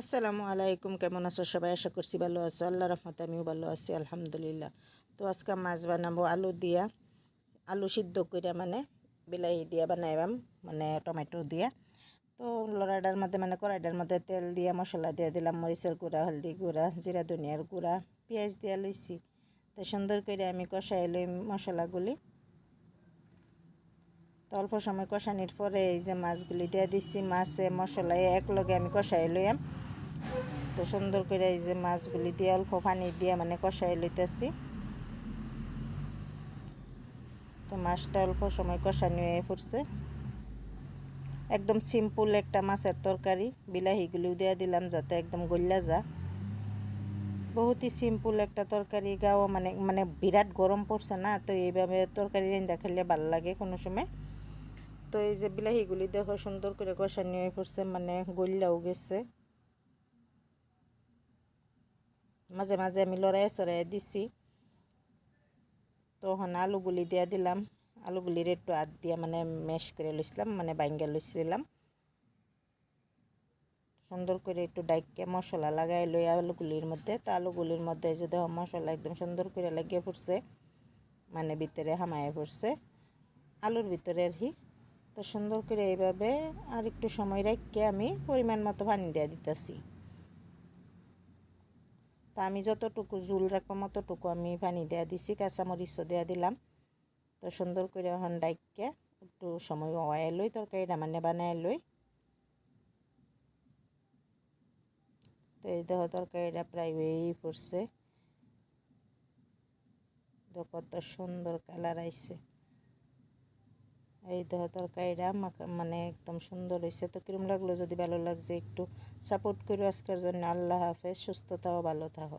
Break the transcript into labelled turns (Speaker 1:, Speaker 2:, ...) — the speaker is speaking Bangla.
Speaker 1: আসসালামু আলাইকুম, কেমন আছো সবাই? আশা করছি ভালো আছো। আল্লাহ রহমতে আমিও ভালো আছি, আলহামদুলিল্লাহ। তো আজকে মাছ বানাবো, আলু দিয়া, আলু সিদ্ধ করে মানে বিলাহি দিয়া বানাইবাম মানে টমেটো দিয়া। তো লড়াইটার মধ্যে মানে কড়াইটার মধ্যে তেল দিয়া, মশলা দিয়ে দিলাম, মরিচের গুঁড়া, হলদি গুঁড়া, জিরা, ধনিয়ার গুঁড়া, পেঁয়াজ দিয়া লইছি। তো সুন্দর করে আমি কষাই লই মশলাগুলি। তো অল্প সময় কষানির পরে এই যে মাছগুলি দিয়ে দিচ্ছি মাছে মশলায় একলগে আমি কষাই লইয়াম। তো সুন্দর করে এই যে মাছগুলি দিয়ে অল্প পানি দিয়ে মানে কষাই লইতেছি। তো মাছটা অল্প সময় কষানি হয়ে পড়ছে। একদম সিম্পল একটা মাছের তরকারি, বিলাহিগুলিও দিয়ে দিলাম যাতে একদম গল্লা যা বহুতই সিম্পল একটা তরকারি, গাও মানে মানে বিরাট গরম পড়ছে না, তো এইভাবে তরকারি রান্না খেলে ভালো লাগে কোনো সময়। তো এই যে বিলাহিগুলি দেখো সুন্দর করে কষানি হয়ে পড়ছে মানে গল্লাও গেছে। মাঝে মাঝে আমি লড়াই চড়াই দিছি। তখন আলুগুলি দিয়া দিলাম। আলুগুলির একটু আদ দিয়া মানে মেশ করে লইছিলাম মানে বাইঙ্গা লইছিলাম সুন্দর করে একটু ডাইকে মশলা লাগাই লই আলুগুলির মধ্যে। তো আলুগুলির মধ্যে যে দেখো মশলা একদম সুন্দর করে লাগিয়ে পড়ছে মানে ভিতরে হামায়ে পড়ছে আলুর ভিতরে আর কি তো সুন্দর করে এইভাবে আর একটু সময় রেখে আমি পরিমাণ মতো পানি দিয়ে দিতেছি। তো আমি যতটুকু জুল রাখব মতটুকু আমি পানি দেওয়া দিছি, কাঁচামরিচও দেওয়া দিলাম। তো সুন্দর করে এখন ডাইকে একটু সময় ওয়াই লই, তরকারিটা মানে বানাই লই। তো এই দেখো তরকারিটা প্রায় হয়েই পড়ছে। কত সুন্দর কালার আইছে। এই দেহ তরকারিটা মানে একদম সুন্দর হয়েছে তো কিরম লাগল? যদি ভালো লাগছে, একটু সাপোর্ট করো আজকের জন্য। আল্লাহ হাফেজ সুস্থতাও ভালো থাকো